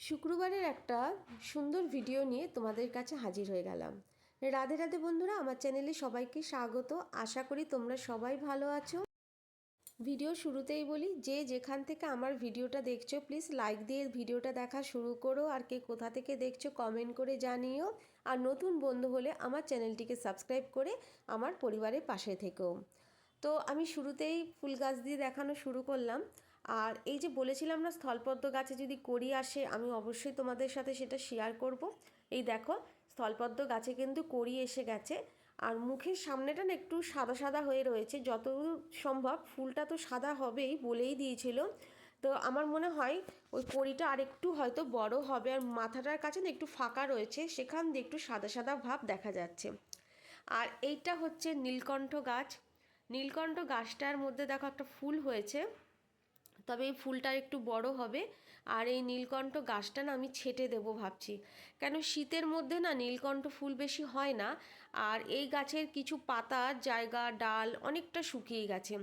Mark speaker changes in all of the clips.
Speaker 1: শুক্রবারের একটা সুন্দর ভিডিও নিয়ে তোমাদের কাছে হাজির হয়ে গেলাম। রাধে রাধে বন্ধুরা, আমার চ্যানেলে সবাইকে স্বাগত। আশা করি তোমরা সবাই ভালো আছো। ভিডিও শুরুতেই বলি, যে যেখান থেকে আমার ভিডিওটা দেখছ প্লিজ লাইক দিয়ে ভিডিওটা দেখা শুরু করো। আর কে কোথা থেকে দেখছ কমেন্ট করে জানিও। আর নতুন বন্ধু হলে আমার চ্যানেলটিকে সাবস্ক্রাইব করে আমার পরিবারের পাশে থেকেও তো আমি শুরুতেই ফুল গাছ দিয়ে দেখানো শুরু করলাম। আর এই যে বলেছিলাম না, স্থলপদ্ম গাছে যদি করি আসে, আমি অবশ্যই তোমাদের সাথে সেটা শেয়ার করব। এই দেখো, স্থলপদ্ম গাছে কিন্তু করি এসে গেছে। আর মুখের সামনেটা না একটু সাদা সাদা হয়ে রয়েছে, যতদূর সম্ভব ফুলটা তো সাদা হবেই বলেই দিয়েছিল। তো আমার মনে হয় ওই কড়িটা আর একটু হয়তো বড় হবে, আর মাথাটার কাছে না একটু ফাঁকা রয়েছে, সেখান দিয়ে একটু সাদা সাদা ভাব দেখা যাচ্ছে। আর এইটা হচ্ছে নীলকণ্ঠ গাছ। নীলকণ্ঠ গাছটার মধ্যে দেখো একটা ফুল হয়েছে। তবে এই ফুলটা একটু বড় হবে। আর এই নীলকণ্ঠ গাছটা না আমি ছেটে দেব ভাবছি। কেন শীতের মধ্যে না নীলকণ্ঠ ফুল বেশি হয় না। আর এই গাছের কিছু পাতা, জায়গা, ডাল অনেকটা শুকিয়ে গেছে।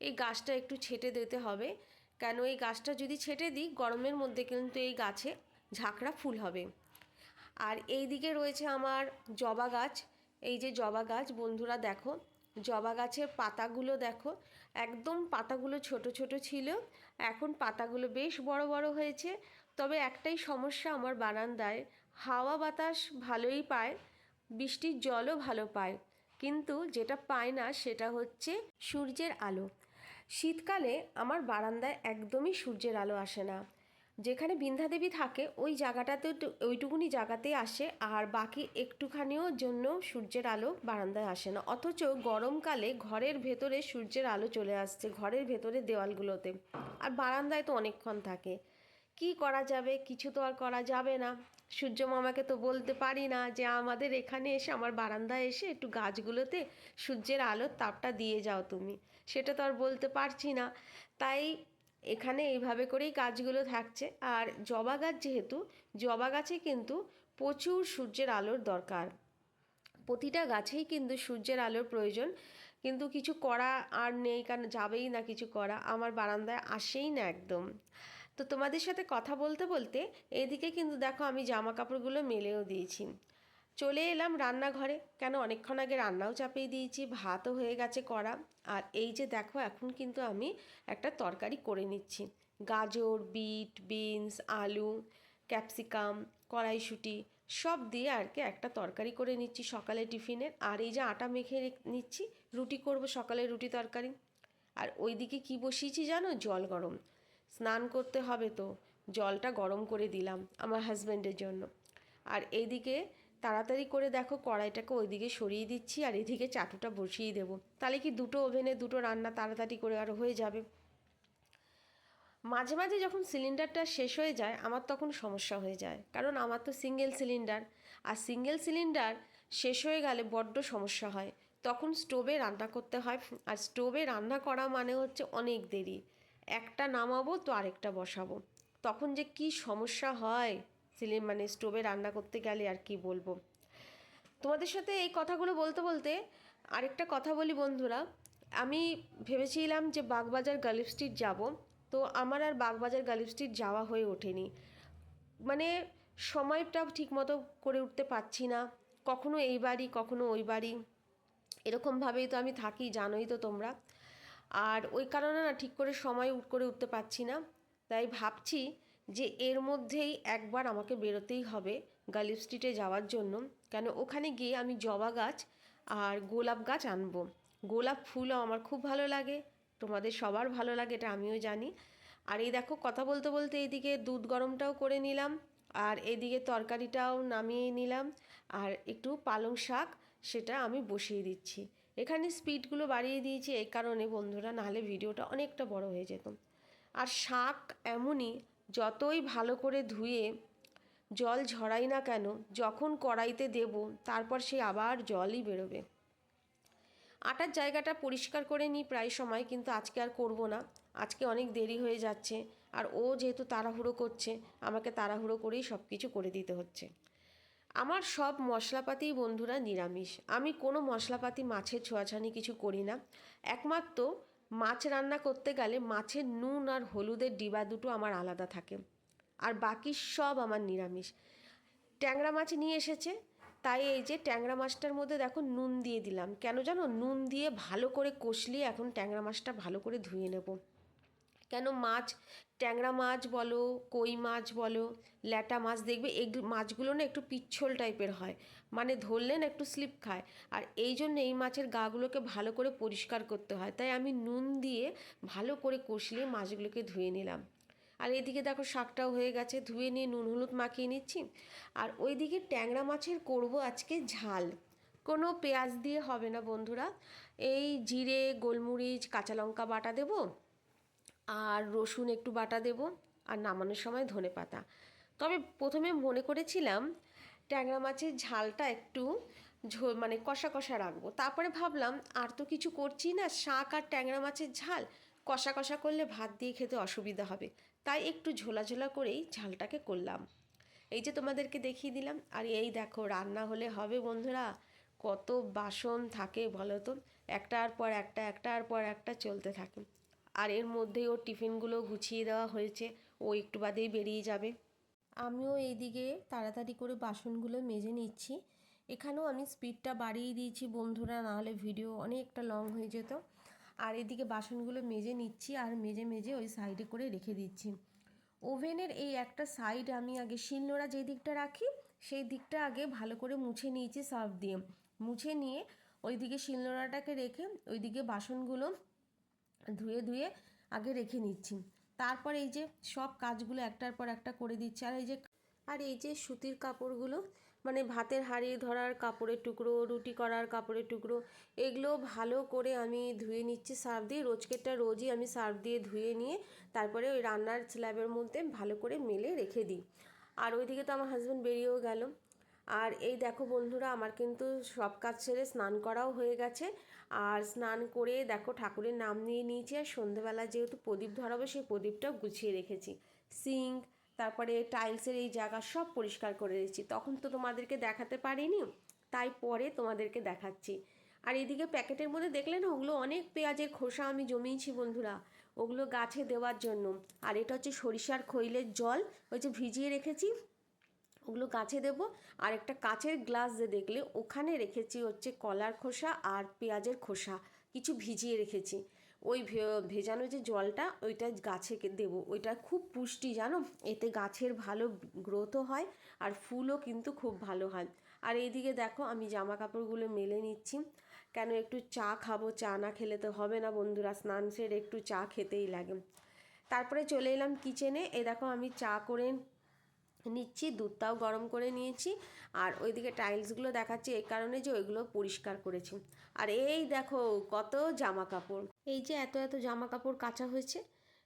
Speaker 1: এই গাছটা একটু ছেটে দিতে হবে। কেন এই গাছটা যদি ছেটে দিই, গরমের মধ্যে কিন্তু এই গাছে ঝাঁকড়া ফুল হবে। আর এই দিকে রয়েছে আমার জবা গাছ। এই যে জবা গাছ, বন্ধুরা দেখো জবা গাছের পাতাগুলো দেখো, একদম পাতাগুলো ছোট ছোট ছিল, এখন পাতাগুলো বেশ বড় বড় হয়েছে। তবে একটাই সমস্যা আমার বারান্দায়, হাওয়া বাতাস ভালোই পায়, বৃষ্টির জলও ভালো পায়, কিন্তু যেটা পায় না সেটা হচ্ছে সূর্যের আলো। শীতকালে আমার বারান্দায় একদমই সূর্যের আলো আসে না। যেখানে বিন্ধ্যাদেবী থাকে, ওই জায়গাটাতে ওইটুকুনি জায়গাতেই আসে, আর বাকি একটুখানিও জন্য সূর্যের আলো বারান্দায় আসে না। অথচ গরমকালে ঘরের ভেতরে সূর্যের আলো চলে আসছে, ঘরের ভেতরে দেওয়ালগুলোতে। আর বারান্দায় তো অনেকক্ষণ থাকে। কি করা যাবে? কিছু তো আর করা যাবে না। সূর্য মামাকে তো বলতে পারি না যে, আমাদের এখানে এসে, আমার বারান্দায় এসে একটু গাছগুলোতে সূর্যের আলোর তাপটা দিয়ে যাও তুমি। সেটা তো আর বলতে পারছি না। তাই এখানে এইভাবে করেই গাছগুলো থাকছে। আর জবা গাছ যেহেতু, জবা গাছে কিন্তু প্রচুর সূর্যের আলোর দরকার। প্রতিটা গাছেই কিন্তু সূর্যের আলোর প্রয়োজন। কিন্তু কিছু করা আর নেই, কারণ যাবেই না কিছু করা, আমার বারান্দায় আসেই না একদম। তো তোমাদের সাথে কথা বলতে বলতে, এদিকে কিন্তু দেখো আমি জামা কাপড়গুলো মেলেও দিয়েছি। চলে এলাম রান্নাঘরে। কেন? অনেকক্ষণ আগে রান্নাও চাপিয়ে দিয়েছি, ভাতও হয়ে গেছে করা আর এই যে দেখো, এখন কিন্তু আমি একটা তরকারি করে নিচ্ছি। গাজর, বিট, বিনস, আলু, ক্যাপসিকাম, কড়াইশুঁটি, সব দিয়ে আর কি একটা তরকারি করে নিচ্ছি সকালে টিফিনের আর এই যে আটা মেখে নিচ্ছি, রুটি করব সকালে রুটি তরকারি। আর ওইদিকে কি বসিয়েছি জানো? জল গরম। স্নান করতে হবে তো। জলটা গরম করে দিলাম আমার হাজব্যান্ডের জন্য। আর এইদিকে তাড়াতাড়ি করে দেখো কড়াইটাকে ওইদিকে সরিয়ে দিচ্ছি আর এদিকে চাটুটা বসিয়ে দেবো। তাহলে কি দুটো ওভেনে দুটো রান্না তাড়াতাড়ি করে আরও হয়ে যাবে? মাঝে মাঝে যখন সিলিন্ডারটা শেষ হয়ে যায়, আমার তখন সমস্যা হয়ে যায়। কারণ আমার তো সিঙ্গেল সিলিন্ডার। আর সিঙ্গেল সিলিন্ডার শেষ হয়ে গেলে বড্ড সমস্যা হয়। তখন স্টোভে রান্না করতে হয়। আর স্টোভে রান্না করা মানে হচ্ছে অনেক দেরি। একটা নামাবো তো আরেকটা বসাবো। তখন যে কি সমস্যা হয়? সিলি মানে স্টোভে রান্না করতে গেলে আর কি বলব। তোমাদের সাথে এই কথাগুলো বলতে বলতে আরেকটা কথা বলি বন্ধুরা। আমি ভেবেছিলাম যে বাগবাজার গালিফ স্ট্রিট যাব। তো আমার আর বাগবাজার গালিফ স্ট্রিট যাওয়া হয়ে ওঠেনি। মানে সময়টা ঠিকমতো করে উঠতে পারছি না। কখনো এই বাড়ি, কখনো ওই বাড়ি। এরকমভাবেই তো আমি থাকি, জানোই তো তোমরা। আর ওই কারণে না ঠিক করে সময় করে উঠতে পারছি না। তাই ভাবছি যে এর মধ্যেই একবার আমাকে বেরোতেই হবে গালিফ স্ট্রিটে যাওয়ার জন্য। কেন? ওখানে গিয়ে আমি জবা গাছ আর গোলাপ গাছ আনব। গোলাপ ফুলও আমার খুব ভালো লাগে, তোমাদের সবার ভালো লাগে এটা আমিও জানি। আর এই দেখো, কথা বলতে বলতে এইদিকে দুধ গরমটাও করে নিলাম, আর এদিকে তরকারিটাও নামিয়ে নিলাম, আর একটু পালং শাক সেটা আমি বসিয়ে দিচ্ছি। এখানে স্পিডগুলো বাড়িয়ে দিয়েছি এই কারণে বন্ধুরা, নাহলে ভিডিওটা অনেকটা বড় হয়ে যেত। আর শাক এমনই যতই ভালো করে ধুয়ে জল ঝরাই না কেন, যখন কড়াইতে দেব, তারপর সে আবার জলই বেরোবে। আটার জায়গাটা পরিষ্কার করে নিই প্রায় সময়, কিন্তু আজকে আর করব না। আজকে অনেক দেরি হয়ে যাচ্ছে, আর ও যেহেতু তাড়াহুড়ো করছে, আমাকে তাড়াহুড়ো করেই সব কিছু করে দিতে হচ্ছে। আমার সব মশলাপাতি বন্ধুরা নিরামিষ। আমি কোনো মশলাপাতি, মাছের ছোঁয়াছানি কিছু করি না। একমাত্র মাছ রান্না করতে গেলে মাছের নুন আর হলুদের ডিবা দুটো আমার আলাদা থাকে। আর বাকি সব আমার নিরামিষ। ট্যাংরা মাছ নিয়ে এসেছে, তাই এই যে ট্যাংরা মাছটার মধ্যে দেখো নুন দিয়ে দিলাম। কেন জানো? নুন দিয়ে ভালো করে কষলিয়ে এখন ট্যাংরা মাছটা ভালো করে ধুয়ে নেব। কেন মাছ, ট্যাংরা মাছ বলো, কই মাছ বলো, ল্যাটা মাছ দেখবে এই মাছগুলো না একটু পিচ্ছল টাইপের হয়। মানে ধরলেন একটু স্লিপ খায়। আর এই জন্য এই মাছের গাগুলোকে ভালো করে পরিষ্কার করতে হয়। তাই আমি নুন দিয়ে ভালো করে কষলিয়ে মাছগুলোকে ধুয়ে নিলাম। আর এদিকে দেখো শাকটাও হয়ে গেছে। ধুয়ে নিয়ে নুন হলুদ মাখিয়ে নিচ্ছি। আর ওইদিকে ট্যাংরা মাছের করব আজকে ঝাল। কোনো পেঁয়াজ দিয়ে হবে না বন্ধুরা। এই জিরে, গোলমরিচ, কাঁচা লঙ্কা বাটা দেব। আর রসুন একটু বাটা দেব। আর নামানোর সময় ধনে পাতা তবে প্রথমে মনে করেছিলাম ট্যাংরা মাছের ঝালটা একটু ঝোল মানে কষা কষা রাখব। তারপরে ভাবলাম, আর তো কিছু করছি না, শাক আর ট্যাংরা মাছের ঝাল কষা কষা করলে ভাত দিয়ে খেতে অসুবিধা হবে। তাই একটু ঝোলা ঝোলা করেই ঝালটাকে করলাম। এই যে তোমাদেরকে দেখিয়ে দিলাম, আর এই দেখো, রান্না হলে হবে বন্ধুরা, কত বাসন থাকে বলো তো, একটার পর একটা, একটার পর একটা চলতে থাকে। আর এর মধ্যেই ওর টিফিনগুলো গুছিয়ে দেওয়া হয়েছে, ও একটু বাদেই বেরিয়ে যাবে। আমিও এইদিকে তাড়াতাড়ি করে বাসনগুলো মেজে নিচ্ছি। এখানেও আমি স্পিডটা বাড়িয়ে দিয়েছি বন্ধুরা, নাহলে ভিডিও অনেকটা লং হয়ে যেত। আর এদিকে বাসনগুলো মেজে নিচ্ছি আর মেজে মেজে ওই সাইডে করে রেখে দিচ্ছি। ওভেনের এই একটা সাইড আমি আগে শিলনোড়া যে দিকটা রাখি, সেই দিকটা আগে ভালো করে মুছে নিয়েছি সার্ফ দিয়ে। মুছে নিয়ে ওইদিকে শিলনোড়াটাকে রেখে ওইদিকে বাসনগুলো ধুয়ে ধুয়ে আগে রেখে নিচ্ছি। তারপর এই যে সব কাজগুলো একটার পর একটা করে দিচ্ছে। আর এই যে আর এই যে সুতির কাপড়গুলো মানে ভাতের হাঁড়ি ধরার কাপড়ের টুকরো, রুটি করার কাপড়ের টুকরো, এগুলো ভালো করে আমি ধুয়ে নিচ্ছি, সার্ফ দিয়ে। রোজকেরটা রোজই আমি সার্ফ দিয়ে ধুয়ে নিয়ে তারপরে ওই রান্নার স্ল্যাবের মধ্যে ভালো করে মেলে রেখে দিই। আর ওইদিকে তো আমার হাজব্যান্ড বেরিয়েও গেল। আর এই দেখো বন্ধুরা, আমার কিন্তু সব কাজ ছেড়ে স্নান করাও হয়ে গেছে। আর স্নান করে দেখো ঠাকুরের নাম নিয়ে নিয়েছি আর সন্ধেবেলা যেহেতু প্রদীপ ধরাবো, সেই প্রদীপটাও গুছিয়ে রেখেছি। সিঙ্ক, তারপরে টাইলসের এই জায়গা সব পরিষ্কার করে রেখেছি তখন তো তোমাদেরকে দেখাতে পারিনি, তাই পরে তোমাদেরকে দেখাচ্ছি। আর এদিকে প্যাকেটের মধ্যে দেখলে না, ওগুলো অনেক পেঁয়াজের খোসা আমি জমিয়েছি বন্ধুরা, ওগুলো গাছে দেওয়ার জন্য। আর এটা হচ্ছে সরিষার খৈলের জল, ওই যে ভিজিয়ে রেখেছি। ওগুলো গাছে দেব। আর একটা কাচের গ্লাস যে দেখলে, ওখানে রেখেছি হচ্ছে কলার খোসা আর পেঁয়াজের খোসা। কিছু ভিজিয়ে রেখেছি। ওই ভেজানো যে জলটা, ওইটা গাছে দেবো। ওইটা খুব পুষ্টি, জানো? এতে গাছের ভালো গ্রোথও হয় আর ফুলও কিন্তু খুব ভালো হয়। আর এইদিকে দেখো, আমি জামা কাপড়গুলো মেলে নিচ্ছি। কেন একটু চা খাব? চা না খেলে তো হবে না বন্ধুরা, স্নান সেরে একটু চা খেতেই লাগে। তারপরে চলে এলাম কিচেনে এ দেখো, আমি চা করে নিচ্ছি, দুধটাও গরম করে নিয়েছি। আর ওইদিকে টাইলসগুলো দেখাচ্ছি, এই কারণে যে ওইগুলো পরিষ্কার করেছি। আর এই দেখো, কত জামা কাপড় এই যে এত এত জামা কাপড় কাচা হয়েছে,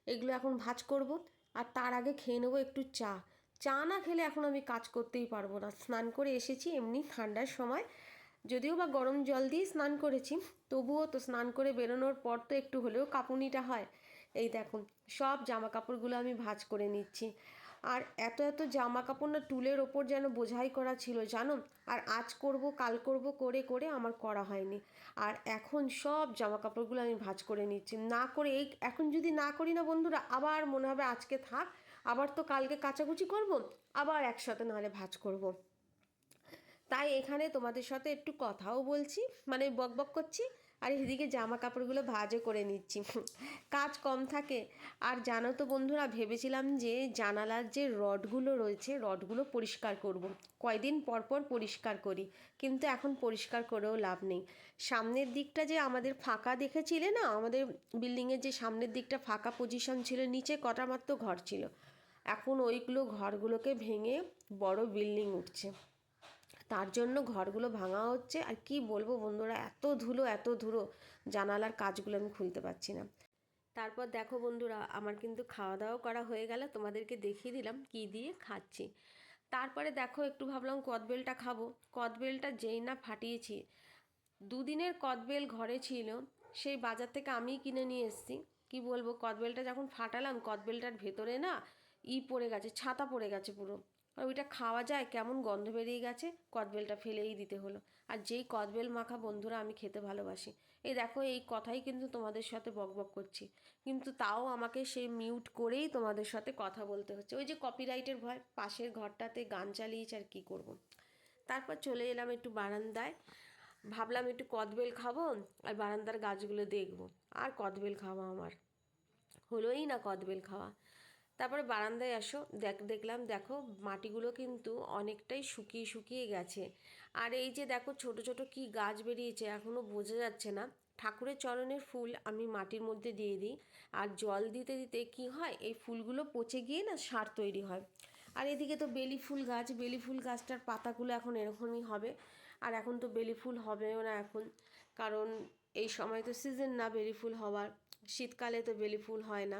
Speaker 1: এগুলো এখন ভাজ করব। আর তার আগে খেয়ে নেব একটু চা। চা না খেলে এখন আমি কাজ করতেই পারব না। স্নান করে এসেছি এমনি ঠান্ডার সময়। যদিও বা গরম জল দিয়ে স্নান করেছি, তবুও তো স্নান করে বেরোনোর পর তো একটু হলেও কাঁপুনিটা হয়। এই দেখুন সব জামা কাপড়গুলো আমি ভাজ করে নিচ্ছি। আর এত এত জামা কাপড় না টুলের ওপর যেন বোঝাই করা ছিল, জানো? আর আজ করব, কাল করব, করে করে আমার করা হয়নি। আর এখন সব জামা কাপড়গুলো আমি ভাজ করে নিচ্ছি। না করে এই, এখন যদি না করি না বন্ধুরা, আবার মনে হবে আজকে থাক, আবার তো কালকে কাচাকুচি করব, আবার একসাথে নাহলে ভাজ করব। তাই এখানে তোমাদের সাথে একটু কথাও বলছি মানে বক বক করছি আর এদিকে জামা কাপড়গুলো ভাজও করে নিচ্ছি। কাজ কম থাকে। আর জানো তো বন্ধুরা, ভেবেছিলাম যে জানালার যে রডগুলো রয়েছে, রডগুলো পরিষ্কার করব। কয়দিন পর পর পরিষ্কার করি, কিন্তু এখন পরিষ্কার করেও লাভ নেই। সামনের দিকটা যে আমাদের ফাঁকা দেখেছিলে না? আমাদের বিল্ডিংয়ের যে সামনের দিকটা ফাঁকা পজিশন ছিল, নিচে কটা মাত্র ঘর ছিল। এখন ওইগুলো ঘরগুলোকে ভেঙে বড় বিল্ডিং উঠছে। তার জন্য ঘরগুলো ভাঙা হচ্ছে। আর কি বলব বন্ধুরা, এত ধুলো এত ধুলো। জানালার কাজগুলো আমি খুলতে পারছি না। তারপর দেখো বন্ধুরা, আমার কিন্তু খাওয়া দাওয়া করা হয়ে গেল। তোমাদেরকে দেখিয়ে দিলাম কি দিয়ে খাচ্ছি। তারপরে দেখো, একটু ভাবলাম কদবেলটা খাব। কদবেলটা যেই না ফাটিয়েছি। দুদিনের কদবেল ঘরে ছিল, সেই বাজার থেকে আমি কিনে নিয়ে এসেছি। কি বলব কদবেলটা যখন ফাটালাম কদবেলটার ভেতরে না ই পড়ে গেছে, ছাতা পড়ে গেছে পুরো। আর ওইটা খাওয়া যায়, কেমন গন্ধ বেরিয়ে গেছে, কদবেলটা ফেলেই দিতে হলো। আর যেই কদবেল মাখা বন্ধুরা আমি খেতে ভালোবাসি, এই দেখো এই কথাই কিন্তু তোমাদের সাথে বকবক করছি। কিন্তু তাও আমাকে সেই মিউট করেই তোমাদের সাথে কথা বলতে হচ্ছে। ওই যে কপিরাইটের ভয়, পাশের ঘরটাতে গান চালিয়েছে আর কী করব। তারপর চলে এলাম একটু বারান্দায়, ভাবলাম একটু কদবেল খাব আর বারান্দার গাছগুলো দেখব। আর কদবেল খাওয়া আমার, হলোই না কদবেল খাওয়া। তারপরে বারান্দায় আসো, দেখ, দেখলাম দেখো মাটিগুলো কিন্তু অনেকটাই শুকিয়ে শুকিয়ে গেছে। আর এই যে দেখো ছোট ছোট কি গাছ বেরিয়েছে এখনও বোঝা যাচ্ছে না। ঠাকুরের চরণের ফুল আমি মাটির মধ্যে দিয়ে দিই। আর জল দিতে দিতে কি হয়, এই ফুলগুলো পচে গিয়ে না সার তৈরি হয়। আর এদিকে তো বেলি ফুল গাছ, বেলি ফুল গাছটার পাতাগুলো এখন এরকমই হবে। আর এখন তো বেলি ফুল হবেও না এখন। কারণ এই সময় তো সিজন না বেলি ফুল হওয়ার। শীতকালে তো বেলি ফুল হয় না।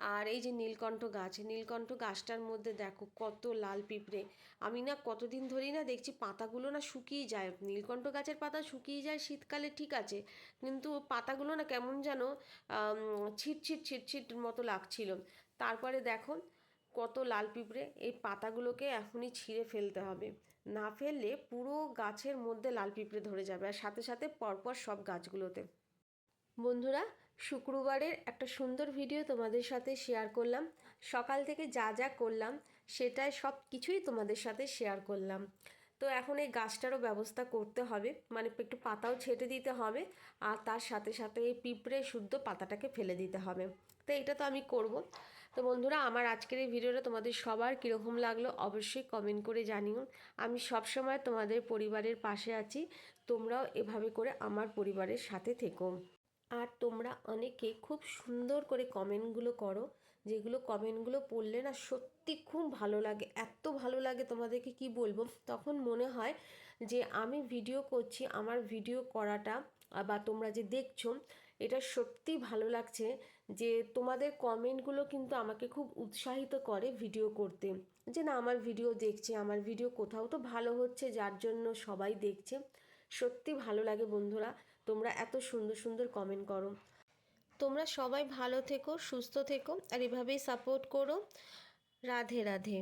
Speaker 1: আর এই যে নীলকণ্ঠ গাছ নীলকণ্ঠ গাছটার মধ্যে দেখো কত লাল পিঁপড়ে। আমি না কতদিন ধরেই না দেখছি পাতাগুলো না শুকিয়ে যায়। নীলকণ্ঠ গাছের পাতা শুকিয়ে যায় শীতকালে ঠিক আছে, কিন্তু পাতাগুলো না কেমন যেন ছিটছিট ছিটছিট মতো লাগছিল। তারপরে দেখো কত লাল পিঁপড়ে, এই পাতাগুলোকে এখনই ছিঁড়ে ফেলতে হবে। না ফেললে পুরো গাছের মধ্যে লাল পিঁপড়ে ধরে যাবে, আর সাথে সাথে পরপর সব গাছগুলোতে। বন্ধুরা, শুক্রবারের একটা সুন্দর ভিডিও তোমাদের সাথে শেয়ার করলাম। সকাল থেকে যা যা করলাম, সেটাই সব কিছুই তোমাদের সাথে শেয়ার করলাম। তো এখন এই গাছটারও ব্যবস্থা করতে হবে মানে একটু পাতাও ছেটে দিতে হবে, আর তার সাথে সাথে এই পিঁপড়ে শুদ্ধ পাতাটাকে ফেলে দিতে হবে। তো এটা তো আমি করব। তো বন্ধুরা, আমার আজকের এই ভিডিওটা তোমাদের সবার কীরকম লাগল অবশ্যই কমেন্ট করে জানিও। আমি সবসময় তোমাদের পরিবারের পাশে আছি, তোমরাও এভাবে করে আমার পরিবারের সাথে থেকো। আর তোমরা অনেকে খুব সুন্দর করে কমেন্টগুলো করো, যেগুলো কমেন্টগুলো পড়লে না সত্যি খুব ভালো লাগে, এত ভালো লাগে তোমাদেরকে কি বলব? তখন মনে হয় যে আমি ভিডিও করছি, আমার ভিডিও করাটা বা তোমরা যে দেখছ, এটা সত্যি ভালো লাগছে যে তোমাদের কমেন্টগুলো কিন্তু আমাকে খুব উৎসাহিত করে ভিডিও করতে। যে না, আমার ভিডিও দেখছে, আমার ভিডিও কোথাও তো ভালো হচ্ছে, যার জন্য সবাই দেখছে। সত্যি ভালো লাগে বন্ধুরা। তোমরা এত সুন্দর সুন্দর কমেন্ট করো। তোমরা সবাই ভালো থেকো, সুস্থ থেকো, আর এভাবেই সাপোর্ট করো। রাধে রাধে।